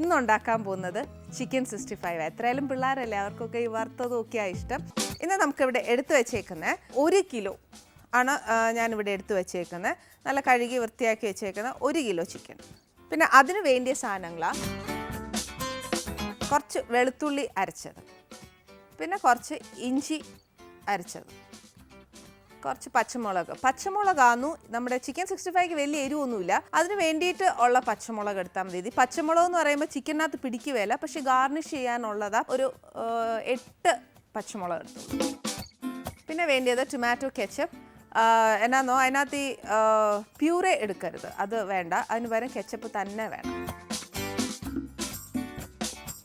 ഇന്ന് ഉണ്ടാക്കാൻ പോകുന്നത് ചിക്കൻ സിക്സ്റ്റി ഫൈവ് എത്രയായാലും പിള്ളേരല്ലേ അവർക്കൊക്കെ ഈ ആ ഇഷ്ടം. ഇന്ന് നമുക്കിവിടെ എടുത്തു വെച്ചേക്കുന്നത് ഒരു കിലോ ആണ് ഞാനിവിടെ എടുത്തു വെച്ചേക്കുന്നത്. നല്ല കഴുകി വൃത്തിയാക്കി വെച്ചേക്കുന്ന ഒരു കിലോ ചിക്കൻ പിന്നെ അതിന് വേണ്ടിയ സാധനങ്ങളാണ് കുറച്ച് വെളുത്തുള്ളി അരച്ചത്. പിന്നെ കുറച്ച് ഇഞ്ചി അരച്ചത്. കുറച്ച് പച്ചമുളക്. പച്ചമുളകാന്നു നമ്മുടെ ചിക്കൻ സിക്സ്റ്റി ഫൈവ് വലിയ എരിവൊന്നുമില്ല. അതിന് വേണ്ടിയിട്ട് ഉള്ള പച്ചമുളക് എടുത്താൽ മതി. പച്ചമുളക് എന്ന് പറയുമ്പോൾ ചിക്കനകത്ത് പിടിക്കുകയില്ല പക്ഷെ ഗാർണിഷ് ചെയ്യാനുള്ളതാ ഒരു എട്ട് പച്ചമുളക് എടുത്തു. പിന്നെ വേണ്ടിയത് ടൊമാറ്റോ കെച്ചപ്പ് എന്നാന്നോ അതിനകത്ത് ഈ പ്യൂറെ എടുക്കരുത്. അത് വേണ്ട. അതിന് പകരം കെച്ചപ്പ് തന്നെ വേണം.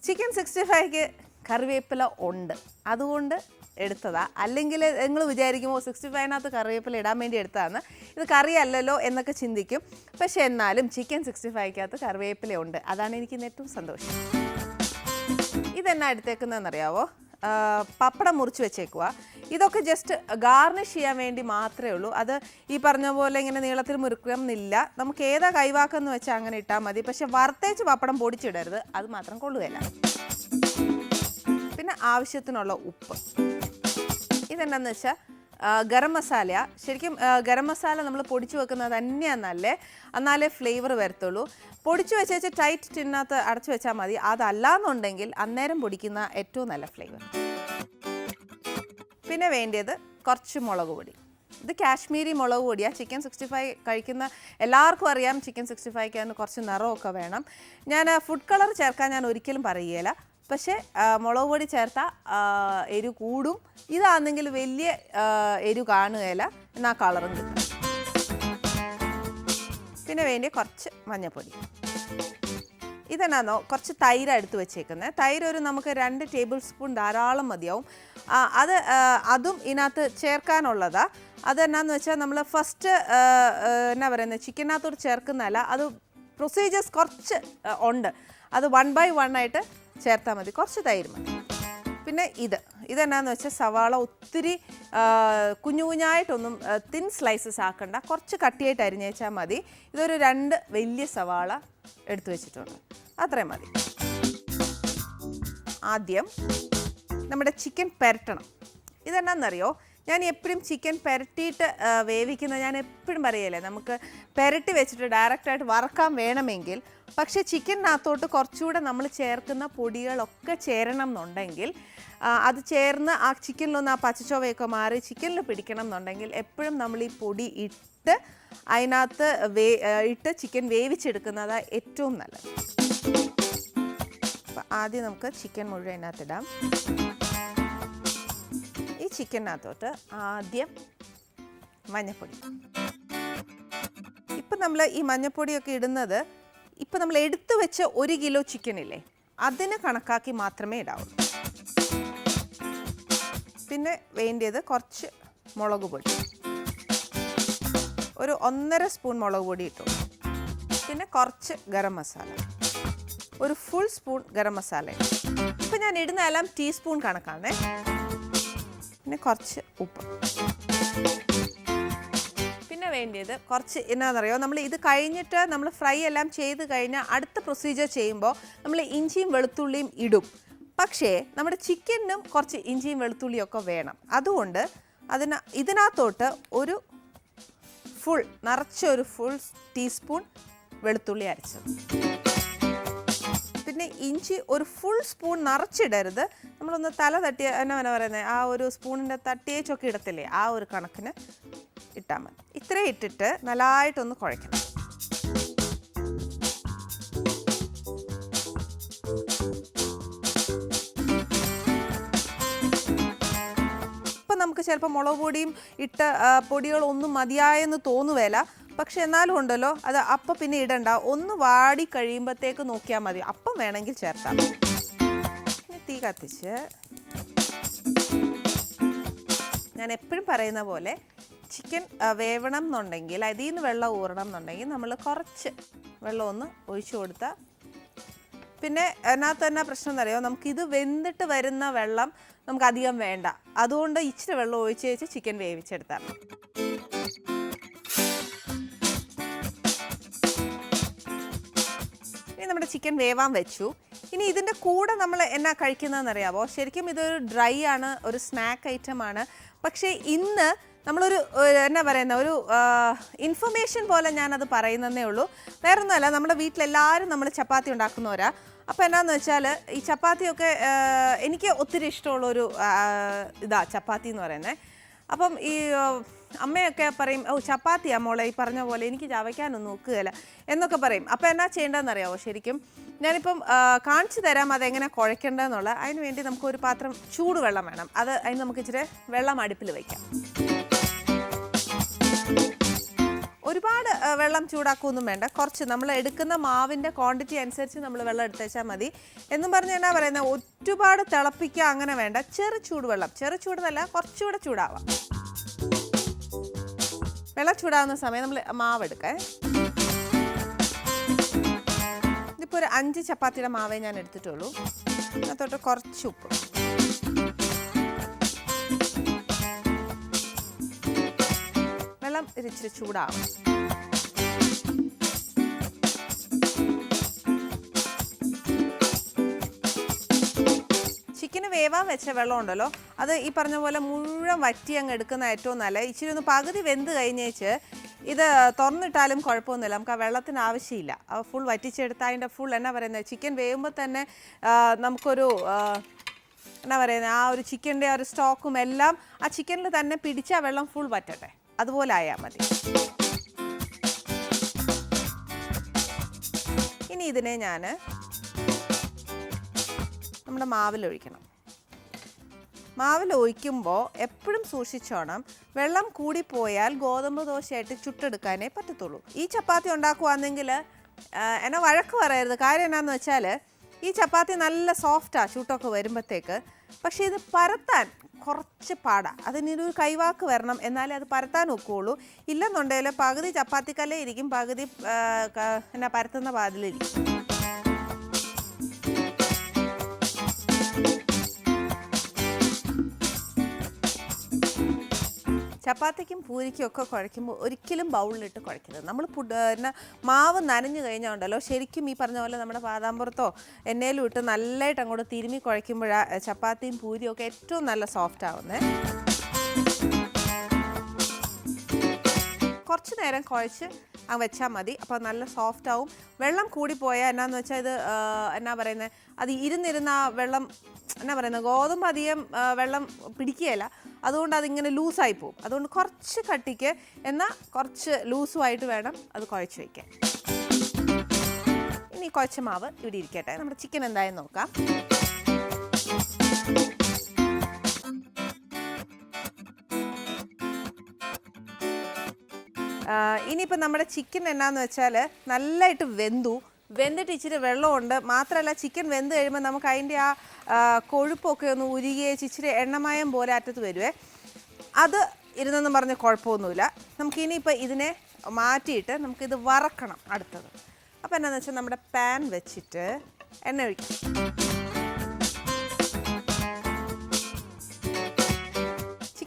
ചിക്കൻ സിക്സ്റ്റി ഫൈവ്ക്ക് കറിവേപ്പില ഉണ്ട്. അതുകൊണ്ട് എടുത്തതാ. അല്ലെങ്കിൽ നിങ്ങൾ വിചാരിക്കുമ്പോൾ സിക്സ്റ്റി ഫൈവിനകത്ത് കറിവേപ്പില ഇടാൻ വേണ്ടി എടുത്തതാണ് ഇത് കറിയല്ലല്ലോ എന്നൊക്കെ ചിന്തിക്കും. പക്ഷെ എന്നാലും ചിക്കൻ സിക്സ്റ്റി ഫൈവ്ക്കകത്ത് കറിവേപ്പില ഉണ്ട് അതാണ് എനിക്ക് ഇന്ന് ഏറ്റവും സന്തോഷം. ഇതെന്നാ എടുത്തേക്കുന്നതെന്നറിയാവോ? പപ്പടം മുറിച്ച് വെച്ചേക്കുക ഇതൊക്കെ ജസ്റ്റ് ഗാർണിഷ് ചെയ്യാൻ വേണ്ടി മാത്രമേ ഉള്ളൂ. അത് ഈ പറഞ്ഞ പോലെ ഇങ്ങനെ നീളത്തിൽ മുറുക്കുന്നില്ല. നമുക്ക് ഏതാ കൈവാക്കെന്ന് വെച്ചാൽ അങ്ങനെ ഇട്ടാൽ മതി. പക്ഷെ വറുത്തേച്ച് പപ്പടം പൊടിച്ചിടരുത്. അത് മാത്രം കൊള്ളുകയില്ല. പിന്നെ ആവശ്യത്തിനുള്ള ഉപ്പ്. ഇതെന്നാന്ന് വെച്ചാൽ ഗരം മസാല ശരിക്കും ഗരം മസാല നമ്മൾ പൊടിച്ചു വെക്കുന്നത് തന്നെയാണ് എന്നാലേ ഫ്ലേവർ വരത്തുള്ളൂ. പൊടിച്ചു വെച്ച് ടൈറ്റ് ടിന്നകത്ത് അടച്ചു വെച്ചാൽ മതി. അതല്ലാന്നുണ്ടെങ്കിൽ അന്നേരം പൊടിക്കുന്ന ഏറ്റവും നല്ല ഫ്ലേവർ പിന്നെ വേണ്ടിയത് കുറച്ച് മുളക് പൊടി. ഇത് കാശ്മീരി മുളക് പൊടിയാണ് ചിക്കൻ സിക്സ്റ്റി ഫൈവ് കഴിക്കുന്ന എല്ലാവർക്കും അറിയാം ചിക്കൻ സിക്സ്റ്റി ഫൈവ്ക്ക് അതിന് കുറച്ച് നിറമൊക്കെ വേണം. ഞാൻ ഫുഡ് കളർ ചേർക്കാൻ ഞാൻ ഒരിക്കലും പറയുകയില്ല. പക്ഷേ മുളക് പൊടി ചേർത്താൽ എരിവ് കൂടും. ഇതാണെങ്കിൽ വലിയ എരി കാണുകയില്ല. എന്നാൽ കളറും കിട്ടും പിന്നെ വേണ്ടി കുറച്ച് മഞ്ഞൾപ്പൊടി ഇതെന്നാന്നോ കുറച്ച് തൈര് എടുത്ത് വെച്ചേക്കുന്നത് തൈര് ഒരു നമുക്ക് രണ്ട് ടേബിൾ സ്പൂൺ ധാരാളം മതിയാവും. അത് അതും ഇതിനകത്ത് ചേർക്കാനുള്ളതാ. അതെന്നാന്ന് വെച്ചാൽ നമ്മൾ ഫസ്റ്റ് എന്നാ പറയുന്നത് ചിക്കനകത്തോട് ചേർക്കുന്നതല്ല അത് പ്രൊസീജിയേഴ്സ് കുറച്ച് ഉണ്ട്. അത് വൺ ബൈ വൺ ആയിട്ട് ചേർത്താൽ മതി. കുറച്ച് തൈര് മതി. പിന്നെ ഇത്. ഇതെന്നാന്ന് വെച്ചാൽ സവാള ഒത്തിരി കുഞ്ഞു കുഞ്ഞായിട്ടൊന്നും തിൻ സ്ലൈസസ് ആക്കണ്ട. കുറച്ച് കട്ടിയായിട്ട് അരിഞ്ഞേച്ചാൽ മതി. ഇതൊരു രണ്ട് വലിയ സവാള എടുത്തു വെച്ചിട്ടുണ്ട്. അത്രയും മതി. ആദ്യം നമ്മുടെ ചിക്കൻ പെരട്ടണം. ഇതെന്നാന്നറിയോ? ഞാൻ എപ്പോഴും ചിക്കൻ പെരട്ടിയിട്ട് വേവിക്കുന്നത് ഞാൻ എപ്പോഴും പറയല്ലേ നമുക്ക് പെരട്ടി വെച്ചിട്ട് ഡയറക്റ്റായിട്ട് വറക്കാൻ വേണമെങ്കിൽ പക്ഷേ ചിക്കനകത്തോട്ട് കുറച്ചുകൂടെ നമ്മൾ ചേർക്കുന്ന പൊടികളൊക്കെ ചേരണം എന്നുണ്ടെങ്കിൽ അത് ചേർന്ന് ആ ചിക്കനിലൊന്ന് ആ പച്ചച്ചോവയൊക്കെ മാറി ചിക്കനിൽ പിടിക്കണം എന്നുണ്ടെങ്കിൽ എപ്പോഴും നമ്മൾ ഈ പൊടി ഇട്ട് അതിനകത്ത് വേ ഇട്ട് ചിക്കൻ വേവിച്ചെടുക്കുന്നതാണ് ഏറ്റവും നല്ലത്. അപ്പം ആദ്യം നമുക്ക് ചിക്കൻ മുഴുവൻ അതിനകത്തിടാം. ചിക്കനകത്തോട്ട് ആദ്യം മഞ്ഞപ്പൊടി. ഇപ്പം നമ്മൾ ഈ മഞ്ഞപ്പൊടിയൊക്കെ ഇടുന്നത് ഇപ്പം നമ്മൾ എടുത്തു വെച്ച ഒരു കിലോ ചിക്കൻ ഇല്ലേ അതിന് കണക്കാക്കി മാത്രമേ ഇടാവുള്ളൂ പിന്നെ വേണ്ടിയത് കുറച്ച് മുളക് പൊടി. ഒരു ഒന്നര സ്പൂൺ മുളക് പൊടി ഇട്ടു. പിന്നെ കുറച്ച് ഗരം മസാല. ഒരു ഫുൾ സ്പൂൺ ഗരം മസാല ഇപ്പം ഞാൻ ഇടുന്ന എല്ലാം ടീസ്പൂൺ കണക്കാണേ. പിന്നെ കുറച്ച് ഉപ്പ്. പിന്നെ വേണ്ടിയത് കുറച്ച് എന്നാണെന്നറിയോ നമ്മൾ ഇത് കഴിഞ്ഞിട്ട് നമ്മൾ ഫ്രൈ എല്ലാം ചെയ്ത് കഴിഞ്ഞാൽ അടുത്ത പ്രൊസീജിയർ ചെയ്യുമ്പോൾ നമ്മൾ ഇഞ്ചിയും വെളുത്തുള്ളിയും ഇടും. പക്ഷേ നമ്മുടെ ചിക്കനും കുറച്ച് ഇഞ്ചിയും വെളുത്തുള്ളിയും ഒക്കെ വേണം. അതുകൊണ്ട് അതിന് ഇതിനകത്തോട്ട് ഒരു ഫുൾ നിറച്ച ഒരു ഫുൾ ടീസ്പൂൺ വെളുത്തുള്ളി അരച്ചത്. പിന്നെ ഇഞ്ചി ഒരു ഫുൾ സ്പൂൺ നിറച്ചിടരുത്. നമ്മളൊന്ന് തല തട്ടിയ എന്നാ എന്നാ പറയുന്നത് ആ ഒരു സ്പൂണിന്റെ തട്ടിയേച്ചൊക്കെ ഇടത്തില്ലേ ആ ഒരു കണക്കിന് ഇട്ടാൽ മതി. ഇത്രയും ഇട്ടിട്ട് നല്ലതായിട്ടൊന്ന് കുഴയ്ക്കണം. നമുക്ക് ചിലപ്പോൾ മുളക് പൊടിയും ഇട്ട പൊടികളൊന്നും മതിയായെന്ന് തോന്നുവേല. പക്ഷെ എന്നാലും ഉണ്ടല്ലോ അത് അപ്പം പിന്നെ ഇടണ്ട. ഒന്ന് വാടി കഴിയുമ്പോഴത്തേക്ക് നോക്കിയാൽ മതി. അപ്പം വേണമെങ്കിൽ ഇനി തീ കത്തിച്ച് ഞാൻ എപ്പോഴും പറയുന്ന പോലെ ചിക്കൻ വേവണം എന്നുണ്ടെങ്കിൽ അതിൽ നിന്ന് വെള്ളം ഊറണം എന്നുണ്ടെങ്കിൽ നമ്മൾ കുറച്ച് വെള്ളം ഒന്ന് ഒഴിച്ചു കൊടുത്താൽ പിന്നെ അതിനകത്ത് തന്നെ പ്രശ്നം എന്നറിയോ നമുക്ക് ഇത് വെന്തിട്ട് വരുന്ന വെള്ളം നമുക്ക് അധികം വേണ്ട. അതുകൊണ്ട് ഇച്ചിരി വെള്ളം ഒഴിച്ച് വെച്ച് ചിക്കൻ വേവിച്ചെടുത്താൽ നമ്മുടെ ചിക്കൻ വേവാൻ വെച്ചു. ഇനി ഇതിന്റെ കൂടെ നമ്മൾ എന്നാ കഴിക്കുന്നതെന്ന് അറിയാമോ ശരിക്കും ഇതൊരു ഡ്രൈ ആണ് ഒരു സ്നാക്ക് ഐറ്റം ആണ്. പക്ഷേ ഇന്ന് നമ്മളൊരു എന്നാ പറയുന്ന ഒരു ഇൻഫർമേഷൻ പോലെ ഞാനത് പറയുന്നതേ ഉള്ളൂ. വേറൊന്നുമല്ല നമ്മുടെ വീട്ടിലെല്ലാവരും നമ്മൾ ചപ്പാത്തി ഉണ്ടാക്കുന്നവരാ. അപ്പോൾ എന്നാന്ന് വെച്ചാൽ ഈ ചപ്പാത്തിയൊക്കെ എനിക്ക് ഒത്തിരി ഇഷ്ടമുള്ളൊരു ഇതാ ചപ്പാത്തി എന്ന് പറയുന്നത് അപ്പം ഈ അമ്മയൊക്കെ പറയും ഓ ചപ്പാത്തിയാ മോളെ ഈ പറഞ്ഞ പോലെ എനിക്ക് ചവയ്ക്കാനൊന്നും ഒക്കുകയില്ല എന്നൊക്കെ പറയും. അപ്പോൾ എന്നാ ചെയ്യേണ്ടതെന്ന് അറിയാമോ ശരിക്കും? ഞാനിപ്പം കാണിച്ചു തരാം അതെങ്ങനെ കുഴക്കേണ്ടതെന്നുള്ള അതിന് വേണ്ടി നമുക്ക് ഒരു പാത്രം ചൂടുവെള്ളം വേണം. അത് അതിന് നമുക്ക് ഇച്ചിരി വെള്ളം അടുപ്പിൽ വയ്ക്കാം ഒരുപാട് വെള്ളം ചൂടാക്കുകയൊന്നും വേണ്ട. കുറച്ച് നമ്മൾ എടുക്കുന്ന മാവിന്റെ ക്വാണ്ടിറ്റി അനുസരിച്ച് നമ്മൾ വെള്ളം എടുത്തേച്ചാൽ മതി. എന്നും പറഞ്ഞ് എന്നാ പറയുന്നത് ഒരുപാട് തിളപ്പിക്കുക അങ്ങനെ വേണ്ട. ചെറു ചൂടുവെള്ളം. ചെറു ചൂടെന്നല്ല കുറച്ചുകൂടെ ചൂടാവാം. വെള്ളം ചൂടാവുന്ന സമയം നമ്മൾ മാവ് എടുക്കേ. ഇതിപ്പോൾ ഒരു അഞ്ച് ചപ്പാത്തിയുടെ മാവേ ഞാൻ എടുത്തിട്ടുള്ളൂ. അതിനകത്തോട്ട് കുറച്ച് ഉപ്പ്. വെള്ളം ഇരിച്ചിരി ചൂടാവും ചിക്കന് വേവാൻ വെച്ച വെള്ളം ഉണ്ടല്ലോ അത് ഈ പറഞ്ഞ പോലെ മുഴുവൻ വറ്റി അങ്ങ് എടുക്കുന്ന ഏറ്റവും നല്ല ഇച്ചിരി ഒന്ന് പകുതി വെന്ത് കഴിഞ്ഞേച്ച് ഇത് തുറന്നിട്ടാലും കുഴപ്പമൊന്നുമില്ല. നമുക്ക് ആ വെള്ളത്തിന് ആവശ്യമില്ല. ഫുൾ വറ്റിച്ചെടുത്താൽ അതിന്റെ ഫുൾ എന്നാ പറയുന്നത്? ചിക്കൻ വേവുമ്പോൾ തന്നെ നമുക്കൊരു എന്നാ പറയുന്നത്? ആ ഒരു ചിക്കന്റെ ആ ഒരു സ്റ്റോക്കും എല്ലാം ആ ചിക്കനിൽ തന്നെ പിടിച്ച വെള്ളം ഫുൾ വറ്റട്ടെ. അതുപോലെ ആയാൽ മതി. ഇനി ഇതിനെ ഞാൻ നമ്മുടെ മാവിൽ ഒഴിക്കണം മാവിൽ ഒഴിക്കുമ്പോൾ എപ്പോഴും സൂക്ഷിച്ചോണം. വെള്ളം കൂടിപ്പോയാൽ ഗോതമ്പ് ദോശയായിട്ട് ചുട്ടെടുക്കാനേ പറ്റത്തുള്ളൂ. ഈ ചപ്പാത്തി ഉണ്ടാക്കുവാണെങ്കിൽ എന്നെ വഴക്ക് പറയരുത്. കാര്യം എന്നാന്ന് വെച്ചാൽ ഈ ചപ്പാത്തി നല്ല സോഫ്റ്റാണ് ചൂട്ടൊക്കെ വരുമ്പോഴത്തേക്ക് പക്ഷേ ഇത് പരത്താൻ കുറച്ച് പാടാ. അതിനൊരു കൈവാക്ക് വരണം. എന്നാലേ അത് പരത്താൻ ഒക്കുകയുള്ളൂ ഇല്ലെന്നുണ്ടെങ്കിൽ പകുതി ചപ്പാത്തിക്കല്ലേ ഇരിക്കും പകുതി എന്നാ പരത്തുന്ന പാതിലിരിക്കും ചപ്പാത്തിക്കും പൂരിക്കും ഒക്കെ കുഴയ്ക്കുമ്പോൾ ഒരിക്കലും ബൗളിലിട്ട് കുഴയ്ക്കരുത്. നമ്മൾ പിന്നെ മാവ് നനഞ്ഞു കഴിഞ്ഞാൽ ഉണ്ടല്ലോ ശരിക്കും ഈ പറഞ്ഞ പോലെ നമ്മുടെ പാതാമ്പുറത്തോ എണ്ണയിലും ഇട്ട് നല്ലതായിട്ട് അങ്ങോട്ട് തിരുമ്മി കുഴയ്ക്കുമ്പോഴാണ് ചപ്പാത്തിയും പൂരിയും ഒക്കെ ഏറ്റവും നല്ല സോഫ്റ്റ് ആവുന്നത് കുറച്ച് നേരം കുഴച്ച് ആ വെച്ചാൽ മതി. അപ്പോൾ നല്ല സോഫ്റ്റ് ആവും. വെള്ളം കൂടിപ്പോയാൽ എന്നാന്ന് വെച്ചാൽ ഇത് എന്നാ പറയുന്നത് അത് ഇരുന്നിരുന്ന ആ വെള്ളം എന്നാ പറയുന്നത് ഗോതമ്പ് അധികം വെള്ളം പിടിക്കുകയില്ല. അതുകൊണ്ട് അതിങ്ങനെ ലൂസായി പോകും അതുകൊണ്ട് കുറച്ച് കട്ടിക്ക് എന്നാൽ കുറച്ച് ലൂസുമായിട്ട് വേണം അത് കുഴച്ച് വയ്ക്കാൻ ഇനി കുഴച്ച മാവ് ഇവിടെ ഇരിക്കട്ടെ. നമ്മുടെ ചിക്കൻ എന്തായാലും നോക്കാം. ഇനിയിപ്പോൾ നമ്മുടെ ചിക്കൻ എന്നാന്ന് വെച്ചാൽ നല്ലതായിട്ട് വെന്തു. വെന്തിട്ട് ഇച്ചിരി വെള്ളമുണ്ട്. മാത്രമല്ല ചിക്കൻ വെന്ത് കഴിയുമ്പോൾ നമുക്ക് അതിന്റെ ആ കൊഴുപ്പൊക്കെ ഒന്ന് ഉരുകിയ ഇച്ചിരി എണ്ണമയം പോലെ അറ്റത്ത് വരുവേ. അത് ഇരുന്നെന്ന് പറഞ്ഞ് കുഴപ്പമൊന്നുമില്ല. നമുക്ക് ഇനിയിപ്പോൾ ഇതിനെ മാറ്റിയിട്ട് നമുക്കിത് വറക്കണം അടുത്തത്. അപ്പോൾ എന്നാന്ന് വെച്ചാൽ നമ്മുടെ പാൻ വെച്ചിട്ട് എണ്ണ ഒഴിക്കും.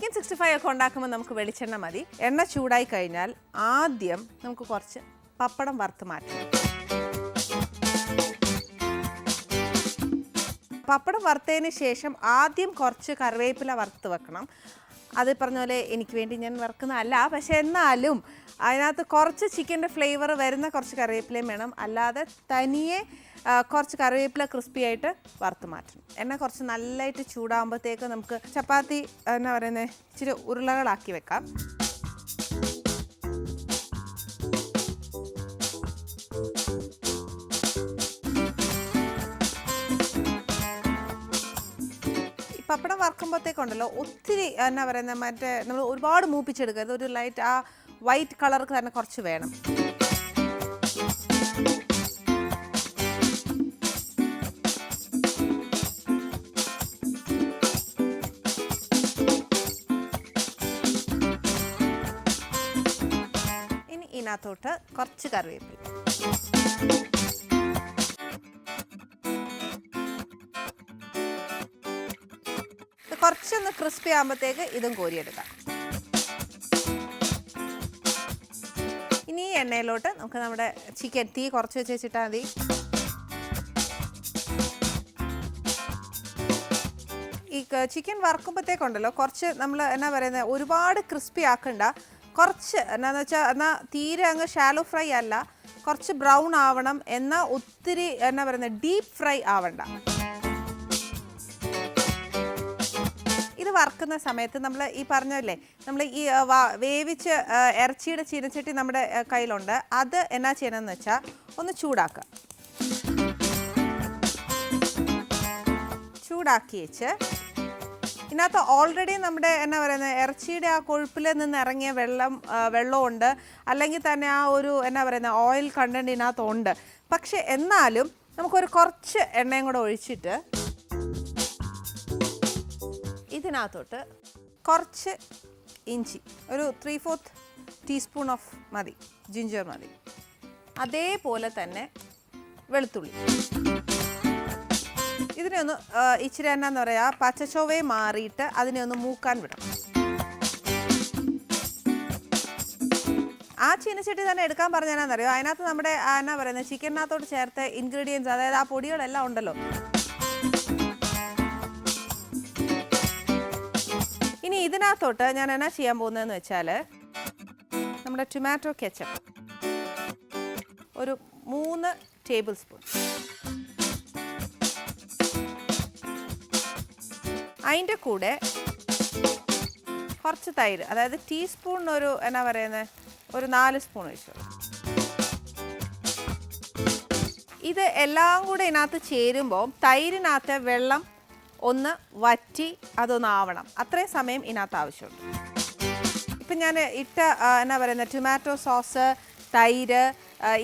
ചിക്കൻ സിക്സ്റ്റി ഫൈവ് ഒക്കെ ഉണ്ടാക്കുമ്പോൾ നമുക്ക് വെളിച്ചെണ്ണ മതി. എണ്ണ ചൂടായി കഴിഞ്ഞാൽ ആദ്യം നമുക്ക് കുറച്ച് പപ്പടം വറുത്ത് മാറ്റാം. പപ്പടം വറുത്തതിന് ശേഷം ആദ്യം കുറച്ച് കറിവേപ്പില വറുത്ത് വെക്കണം. അത് പറഞ്ഞ പോലെ എനിക്ക് വേണ്ടി ഞാൻ വറുക്കുന്നതല്ല പക്ഷേ എന്നാലും അതിനകത്ത് കുറച്ച് ചിക്കന്റെ ഫ്ലേവർ വരുന്ന കുറച്ച് കറിവേപ്പിലയും വേണം. അല്ലാതെ തനിയെ കുറച്ച് കറിവേപ്പില ക്രിസ്പി ആയിട്ട് വറുത്ത് മാറ്റണം. എണ്ണ കുറച്ച് നല്ലതായിട്ട് ചൂടാകുമ്പോഴത്തേക്ക് നമുക്ക് ചപ്പാത്തി എന്നാ പറയുന്നത് ഇച്ചിരി ഉരുളകളാക്കി വെക്കാം. പപ്പടം വറുക്കുമ്പോഴത്തേക്കുണ്ടല്ലോ ഒത്തിരി എന്നാ പറയുന്നത് മറ്റേ നമ്മൾ ഒരുപാട് മൂപ്പിച്ചെടുക്കരുത്. ഒരു ലൈറ്റ് ആ വൈറ്റ് കളർക്ക് തന്നെ കുറച്ച് വേണം. അതിനകത്തോട്ട് കുറച്ച് കറിവേപ്പില. കുറച്ചൊന്ന് ക്രിസ്പി ആകുമ്പോഴത്തേക്ക് ഇതും കോരിയെടുക്കാം. ഇനി എണ്ണയിലോട്ട് നമുക്ക് നമ്മുടെ ചിക്കൻ തീ കുറച്ച് വെച്ച് വെച്ചിട്ടാൽ മതി. ഈ ചിക്കൻ വറുക്കുമ്പോഴത്തേക്കുണ്ടല്ലോ കുറച്ച് നമ്മൾ എന്നാ പറയുന്നത് ഒരുപാട് ക്രിസ്പി ആക്കണ്ട. കുറച്ച് എന്നാന്ന് വെച്ചാൽ എന്നാൽ തീരെ അങ്ങ് ഷാലോ ഫ്രൈ അല്ല കുറച്ച് ബ്രൗൺ ആവണം എന്നാൽ ഒത്തിരി എന്നാ പറയുന്നത് ഡീപ്പ് ഫ്രൈ ആവണ്ട. ഇത് വറുക്കുന്ന സമയത്ത് നമ്മൾ ഈ പറഞ്ഞല്ലേ നമ്മൾ ഈ വേവിച്ച് ഇറച്ചിയുടെ ചീനച്ചട്ടി നമ്മുടെ കയ്യിലുണ്ട്. അത് എന്നാ ചെയ്യണമെന്ന് വെച്ചാൽ ഒന്ന് ചൂടാക്കുക ചൂടാക്കി വെച്ച് ഇതിനകത്ത് ഓൾറെഡി നമ്മുടെ എന്നാ പറയുന്നത് ഇറച്ചിയുടെ ആ കൊഴുപ്പിൽ നിന്ന് ഇറങ്ങിയ വെള്ളം വെള്ളമുണ്ട്. അല്ലെങ്കിൽ തന്നെ ആ ഒരു എന്നാ പറയുന്നത് ഓയിൽ കണ്ടന്റ് ഇതിനകത്തുണ്ട്. പക്ഷെ എന്നാലും നമുക്കൊരു കുറച്ച് എണ്ണയും കൂടെ ഒഴിച്ചിട്ട് ഇതിനകത്തോട്ട് കുറച്ച് ഇഞ്ചി ഒരു ത്രീ ഫോർത്ത് ടീസ്പൂൺ ഓഫ് മതി ജിഞ്ചർ മതി. അതേപോലെ തന്നെ വെളുത്തുള്ളി. ഇതിനെ ഒന്ന് ആ, ഇച്ചിരി എന്നാന്ന് പറയാ പച്ചച്ചോവയെ മാറിയിട്ട് അതിനെ ഒന്ന് മൂക്കാൻ വിടണം. ആ ചീനച്ചട്ടി തന്നെ എടുക്കാൻ പറഞ്ഞാന്നറിയോ അതിനകത്ത് നമ്മുടെ എന്നാ പറയുന്നത് ചിക്കനകത്തോട്ട് ചേർത്ത ഇൻഗ്രീഡിയൻസ് അതായത് ആ പൊടികളെല്ലാം ഉണ്ടല്ലോ. ഇനി ഇതിനകത്തോട്ട് ഞാൻ എന്നാ ചെയ്യാൻ പോകുന്നതെന്ന് വെച്ചാൽ നമ്മുടെ ടൊമാറ്റോ കെച്ചപ്പ് ഒരു മൂന്ന് ടേബിൾ സ്പൂൺ അതിന്റെ കൂടെ കുറച്ച് തൈര് അതായത് ടീസ്പൂണിനൊരു എന്നാ പറയുന്നത് ഒരു നാല് സ്പൂൺ ഒഴിച്ചു. ഇത് എല്ലാം കൂടെ ഇതിനകത്ത് ചേരുമ്പോൾ തൈരിനകത്ത് വെള്ളം ഒന്ന് വറ്റി അതൊന്നാവണം അത്രയും സമയം ഇതിനകത്ത് ആവശ്യമുണ്ട്. ഇപ്പം ഞാൻ ഇട്ട എന്നാ പറയുന്നത് ടൊമാറ്റോ സോസ് തൈര്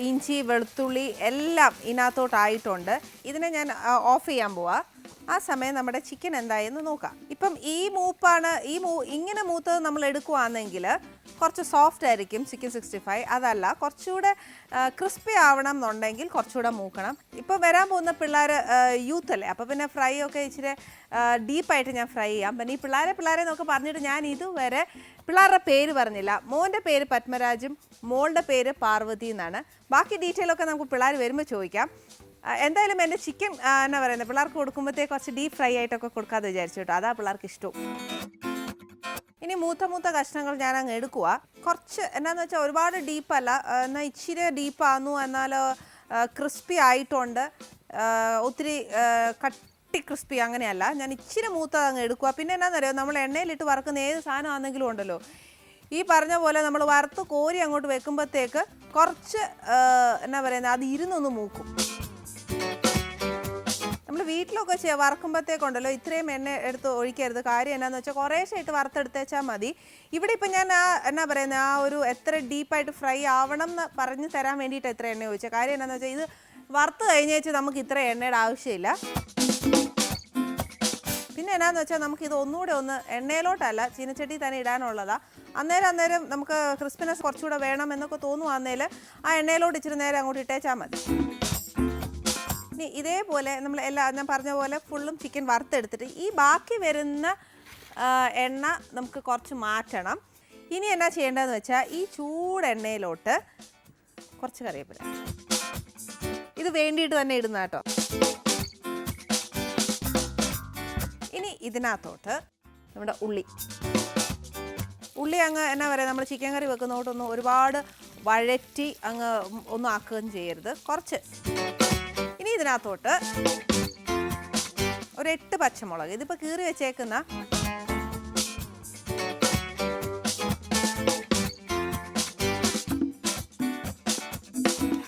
ഇഞ്ചി വെളുത്തുള്ളി എല്ലാം ഇതിനകത്തോട്ടായിട്ടുണ്ട്. ഇതിനെ ഞാൻ ഓഫ് ചെയ്യാൻ പോവാ. ആ സമയം നമ്മുടെ ചിക്കൻ എന്തായെന്ന് നോക്കാം. ഇപ്പം ഈ മൂപ്പാണ് ഈ മൂ ഇങ്ങനെ മൂത്തത് നമ്മൾ എടുക്കുവാണെങ്കിൽ കുറച്ച് സോഫ്റ്റ് ആയിരിക്കും ചിക്കൻ സിക്സ്റ്റി ഫൈവ്. അതല്ല കുറച്ചുകൂടെ ക്രിസ്പി ആവണം എന്നുണ്ടെങ്കിൽ കുറച്ചുകൂടെ മൂക്കണം. ഇപ്പോൾ വരാൻ പോകുന്ന പിള്ളേർ യൂത്ത് അല്ലേ? അപ്പോൾ പിന്നെ ഫ്രൈ ഒക്കെ ഇച്ചിരി ഡീപ്പായിട്ട് ഞാൻ ഫ്രൈ ചെയ്യാം. പിന്നെ ഈ പിള്ളേരെ പിള്ളേരെ എന്നൊക്കെ പറഞ്ഞിട്ട് ഞാൻ ഇതുവരെ പിള്ളേരുടെ പേര് പറഞ്ഞില്ല. മോന്റെ പേര് പത്മരാജും മോളുടെ പേര് പാർവതി എന്നാണ്. ബാക്കി ഡീറ്റെയിൽ ഒക്കെ നമുക്ക് പിള്ളേർ വരുമ്പോൾ ചോദിക്കാം. എന്തായാലും എന്റെ ചിക്കൻ എന്നാ പറയുന്നത് പിള്ളേർക്ക് കൊടുക്കുമ്പോഴത്തേക്ക് കുറച്ച് ഡീപ് ഫ്രൈ ആയിട്ടൊക്കെ കൊടുക്കാതെ വിചാരിച്ചു കേട്ടോ. അതാ പിള്ളേർക്ക് ഇഷ്ടവും ഇനി മൂത്ത മൂത്ത കഷ്ണങ്ങൾ ഞാൻ അങ്ങ് എടുക്കുക കുറച്ച് എന്നാന്ന് വെച്ചാൽ ഒരുപാട് ഡീപ്പല്ല എന്നാൽ ഇച്ചിരി ഡീപ്പാന്നു എന്നാൽ ക്രിസ്പി ആയിട്ടുണ്ട്. ഒത്തിരി കട്ടി ക്രിസ്പി അങ്ങനെയല്ല. ഞാൻ ഇച്ചിരി മൂത്ത അങ്ങ് എടുക്കുക പിന്നെ എന്നാന്നറിയോ നമ്മൾ എണ്ണയിലിട്ട് വറക്കുന്ന ഏത് സാധനം ആണെങ്കിലും ഉണ്ടല്ലോ. ഈ പറഞ്ഞ പോലെ നമ്മൾ വറുത്ത് കോരി അങ്ങോട്ട് വെക്കുമ്പോഴത്തേക്ക് കുറച്ച് എന്നാ പറയുന്നത് അത് ഇരുന്നൊന്ന് മൂക്കും. വീട്ടിലൊക്കെ ചെയ്യാം വറക്കുമ്പോഴത്തേക്കുണ്ടല്ലോ ഇത്രയും എണ്ണ എടുത്ത് ഒഴിക്കരുത്. കാര്യം എന്നാന്ന് വെച്ചാൽ കുറേശ്ശായിട്ട് വറുത്തെടുത്തേച്ചാൽ മതി. ഇവിടെ ഇപ്പം ഞാൻ ആ എന്നാ പറയുന്നത് ആ ഒരു എത്ര ഡീപ്പായിട്ട് ഫ്രൈ ആവണം എന്ന് പറഞ്ഞ് തരാൻ വേണ്ടിയിട്ട് എത്ര എണ്ണ ചോദിച്ചത് കാര്യം എന്നാന്ന് വെച്ചാൽ ഇത് വറുത്ത് കഴിഞ്ഞേച്ച് നമുക്ക് ഇത്ര എണ്ണയുടെ ആവശ്യമില്ല. പിന്നെ എന്നാന്ന് വെച്ചാൽ നമുക്ക് ഇത് ഒന്നുകൂടെ ഒന്ന് എണ്ണയിലോട്ടല്ല ചീനച്ചട്ടി തന്നെ ഇടാനുള്ളതാണ് അന്നേരം അന്നേരം നമുക്ക് ക്രിസ്പിനെസ് കുറച്ചുകൂടെ വേണം എന്നൊക്കെ തോന്നുവാന്നേൽ ആ എണ്ണയിലോട്ട് ഇച്ചിരി നേരം അങ്ങോട്ട് ഇട്ടേച്ചാൽ മതി. ഇനി ഇതേപോലെ നമ്മൾ എല്ലാ ഞാൻ പറഞ്ഞ പോലെ ഫുള്ളും ചിക്കൻ വറുത്തെടുത്തിട്ട് ഈ ബാക്കി വരുന്ന എണ്ണ നമുക്ക് കുറച്ച് മാറ്റണം. ഇനി എന്നാ ചെയ്യേണ്ടതെന്ന് വെച്ചാൽ ഈ ചൂട് എണ്ണയിലോട്ട് കുറച്ച് കറിവേപ്പില. ഇത് വേണ്ടിയിട്ട് തന്നെ ഇടുന്ന കേട്ടോ. ഇനി ഇതിനകത്തോട്ട് നമ്മുടെ ഉള്ളി. ഉള്ളി അങ്ങ് എന്നാ പറയുക നമ്മൾ ചിക്കൻ കറി വെക്കുന്നതോട്ടൊന്നും ഒരുപാട് വഴറ്റി അങ്ങ് ഒന്നും ആക്കുകയും ചെയ്യരുത്. കുറച്ച് ഇതിനകത്തോട്ട് ഒരു എട്ട് പച്ചമുളക്. ഇതിപ്പോൾ കീറി വെച്ചേക്കുന്ന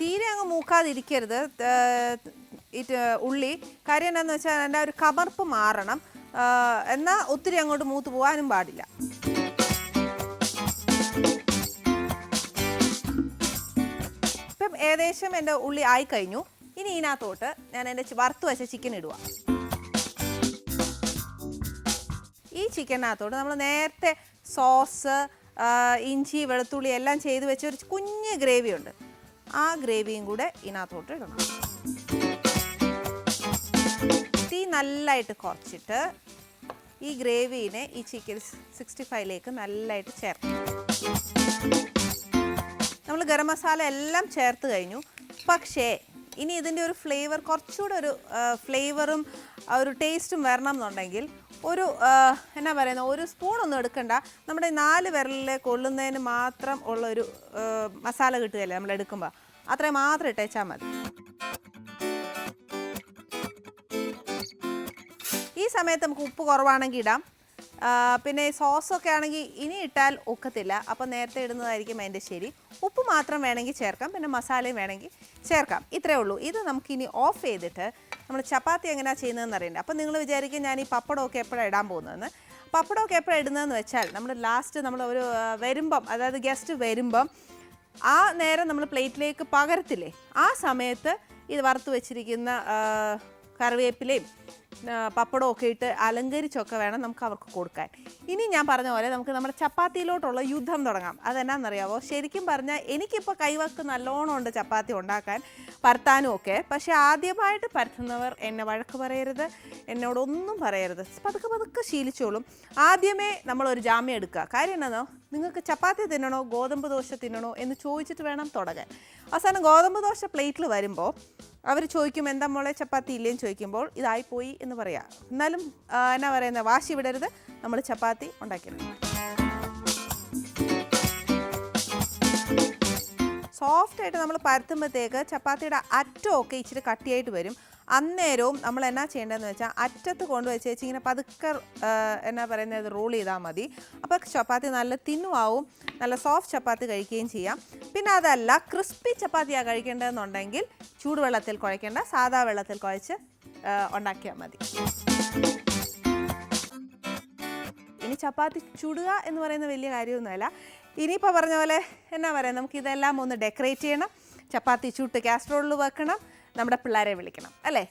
തീരെ അങ്ങ് മൂക്കാതിരിക്കരുത്. ഉള്ളി. കാര്യം എന്താണെന്ന് വെച്ചാൽ എന്റെ ഒരു കമർപ്പ് മാറണം. എന്നാൽ ഒത്തിരി അങ്ങോട്ട് മൂത്ത് പോകാനും പാടില്ല. ഇപ്പം ഏകദേശം എന്റെ ഉള്ളി ആയി കഴിഞ്ഞു ഇനി ഇതിനകത്തോട്ട് ഞാൻ എന്റെ വറുത്ത് വെച്ച ചിക്കൻ ഇടുക. ഈ ചിക്കനകത്തോട്ട് നമ്മൾ നേരത്തെ സോസ് ഇഞ്ചി വെളുത്തുള്ളി എല്ലാം ചെയ്ത് വെച്ച ഒരു കുഞ്ഞ് ഗ്രേവി ഉണ്ട്. ആ ഗ്രേവിയും കൂടെ ഇതിനകത്തോട്ട് ഇടണം. തീ നല്ലതായിട്ട് കുറച്ചിട്ട് ഈ ഗ്രേവീനെ ഈ ചിക്കൻ സിക്സ്റ്റി ഫൈവിലേക്ക് നല്ലതായിട്ട് ചേർക്കണം. നമ്മൾ ഗരം മസാല എല്ലാം ചേർത്ത് കഴിഞ്ഞു. പക്ഷേ ഇനി ഇതിന്റെ ഒരു ഫ്ലേവർ കുറച്ചുകൂടെ ഒരു ഫ്ലേവറും ഒരു ടേസ്റ്റും വരണം എന്നുണ്ടെങ്കിൽ ഒരു എന്നാ പറയുന്നത് ഒരു സ്പൂണൊന്നും എടുക്കണ്ട. നമ്മുടെ നാല് വിരലിൽ കൊള്ളുന്നതിന് മാത്രം ഉള്ള ഒരു മസാല കിട്ടുകയല്ലേ നമ്മൾ എടുക്കുമ്പോൾ. അത്രയും മാത്രം ഇട്ടേച്ചാൽ മതി. ഈ സമയത്ത് നമുക്ക് ഉപ്പ് കുറവാണെങ്കിൽ ഇടാം. പിന്നെ സോസൊക്കെ ആണെങ്കിൽ ഇനി ഇട്ടാൽ ഒക്കത്തില്ല. അപ്പോൾ നേരത്തെ ഇടുന്നതായിരിക്കും അതിന്റെ ശരി. ഉപ്പ് മാത്രം വേണമെങ്കിൽ ചേർക്കാം പിന്നെ മസാലയും വേണമെങ്കിൽ ചേർക്കാം. ഇത്രയേ ഉള്ളൂ. ഇത് നമുക്കിനി ഓഫ് ചെയ്തിട്ട് നമ്മൾ ചപ്പാത്തി എങ്ങനെയാണ് ചെയ്യുന്നതെന്ന് അറിയണ്ട. അപ്പോൾ നിങ്ങൾ വിചാരിക്കും ഞാൻ ഈ പപ്പടമൊക്കെ എപ്പോഴാണ് ഇടാൻ പോകുന്നതെന്ന്. പപ്പടമൊക്കെ എപ്പോഴാണ് ഇടുന്നതെന്ന് വെച്ചാൽ നമ്മൾ ലാസ്റ്റ് നമ്മൾ ഒരു വരുമ്പം അതായത് ഗസ്റ്റ് വരുമ്പം ആ നേരം നമ്മൾ പ്ലേറ്റിലേക്ക് പകരത്തില്ലേ ആ സമയത്ത് ഇത് വറുത്ത് വെച്ചിരിക്കുന്ന കറിവേപ്പിലയും ഒക്കെ ഇട്ട് അലങ്കരിച്ചൊക്കെ വേണം നമുക്ക് അവർക്ക് കൊടുക്കാൻ. ഇനി ഞാൻ പറഞ്ഞ പോലെ നമുക്ക് നമ്മുടെ ചപ്പാത്തിയിലോട്ടുള്ള യുദ്ധം തുടങ്ങാം. അതെന്നാണെന്നറിയാവോ ശരിക്കും പറഞ്ഞാൽ എനിക്കിപ്പോൾ കൈവക്ക് നല്ലോണം ഉണ്ട് ചപ്പാത്തി ഉണ്ടാക്കാൻ പരത്താനും ഒക്കെ. പക്ഷേ ആദ്യമായിട്ട് പരത്തുന്നവർ എന്നെ വഴക്ക് പറയരുത് എന്നോടൊന്നും പറയരുത്. പതുക്കെ പതുക്കെ ശീലിച്ചോളും. ആദ്യമേ നമ്മളൊരു ജാമ്യം എടുക്കുക. കാര്യം എന്നാന്നോ? നിങ്ങൾക്ക് ചപ്പാത്തി തിന്നണോ ഗോതമ്പ് ദോശ തിന്നണോ എന്ന് ചോദിച്ചിട്ട് വേണം തുടങ്ങാൻ. അവസാനം ഗോതമ്പ് ദോശ പ്ലേറ്റിൽ വരുമ്പോൾ അവർ ചോദിക്കും എന്താ മോളെ ചപ്പാത്തി ഇല്ലേന്ന്? ചോദിക്കുമ്പോൾ ഇതായിപ്പോയി എന്ന് പറയാം. എന്നാലും എന്നാ പറയുന്നത് വാശി വിടരുത്. നമ്മൾ ചപ്പാത്തി ഉണ്ടാക്കിയെടുക്കും സോഫ്റ്റ് ആയിട്ട് നമ്മൾ പരത്തുമ്പോഴത്തേക്ക് ചപ്പാത്തിയുടെ അറ്റമൊക്കെ ഇച്ചിരി കട്ടിയായിട്ട് വരും. അന്നേരവും നമ്മൾ എന്നാ ചെയ്യേണ്ടതെന്ന് വെച്ചാൽ അറ്റത്ത് കൊണ്ട് വെച്ച് ഇങ്ങനെ പതുക്കെ ആ, എന്നാ പറയുന്നത് റോൾ ചെയ്താൽ മതി. അപ്പോൾ ചപ്പാത്തി നല്ല തിന്നുമാവും നല്ല സോഫ്റ്റ് ചപ്പാത്തി കഴിക്കുകയും ചെയ്യാം. പിന്നെ അതല്ല ക്രിസ്പി ചപ്പാത്തിയാണ് കഴിക്കേണ്ടതെന്നുണ്ടെങ്കിൽ ചൂടുവെള്ളത്തിൽ കുഴക്കേണ്ട സാധാ വെള്ളത്തിൽ കുഴച്ച് ഉണ്ടാക്കിയാൽ മതി. ഇനി ചപ്പാത്തി ചുടുക എന്ന് പറയുന്ന വലിയ കാര്യമൊന്നുമല്ല. ഇനിയിപ്പോൾ പറഞ്ഞ പോലെ എന്നാ പറയുക നമുക്കിതെല്ലാം ഒന്ന് ഡെക്കറേറ്റ് ചെയ്യണം. ചപ്പാത്തി ചുട്ട് കാസ്ട്രോളിൽ വെക്കണം. നമ്മുടെ പിള്ളേരെ വിളിക്കണം. അല്ലേ?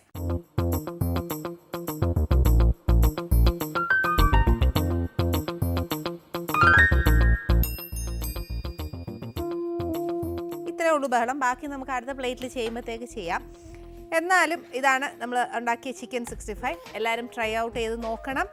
ഇത്രേ ഉള്ളൂ ബഹളം. ബാക്കി നമുക്ക് അടുത്ത പ്ലേറ്റിൽ ചെയ്യുമ്പോഴത്തേക്ക് ചെയ്യാം. എന്നാലും ഇതാണ് നമ്മൾ ഉണ്ടാക്കിയ ചിക്കൻ സിക്സ്റ്റി ഫൈവ് എല്ലാവരും ട്രൈ ഔട്ട് ചെയ്ത് നോക്കണം.